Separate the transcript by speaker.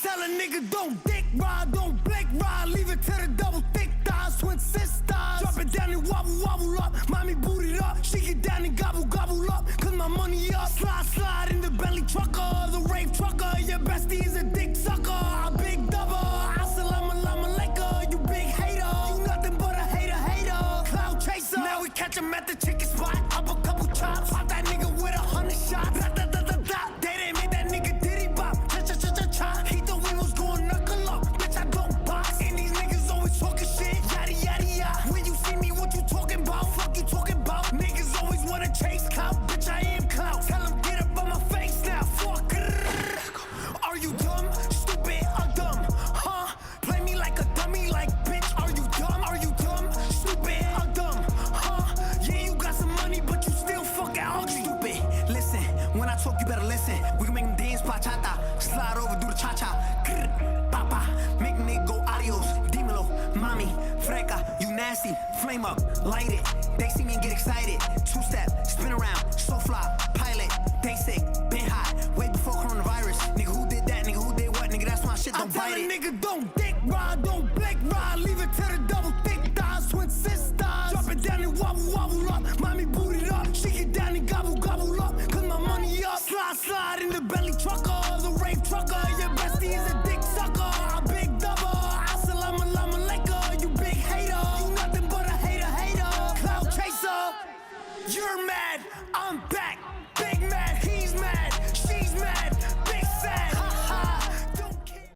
Speaker 1: tell a nigga don't dick ride, don't blink ride, leave it to the double thick thighs, twin sisters. Drop it down and wobble, wobble up, mommy boot it up, she get down and gobble, gobble up, cause my money up. Slide,
Speaker 2: I talk, you better listen. We can make them dance bachata. Slide over, do the cha cha. Papa, make nigga go adios. Dímelo, mommy, freca, you nasty. Flame up, light it. They see me and get excited. Two step, spin around, so fly, pilot, basic, been hot. Way before coronavirus. Nigga, who did that? Nigga, who did what? Nigga, that's why shit don't I tell bite a it.
Speaker 1: nigga, don't dick ride, don't blink ride. Leave it to the double thick thighs, twin sisters. Drop it down and wobble, wobble up. Mommy booted up. She get down and gobble, belly trucker, the rape trucker. Your bestie is a dick sucker. A big double. Assalamu alaikum. You big hater. You nothing but a hater, hater. Cloud chaser. You're mad.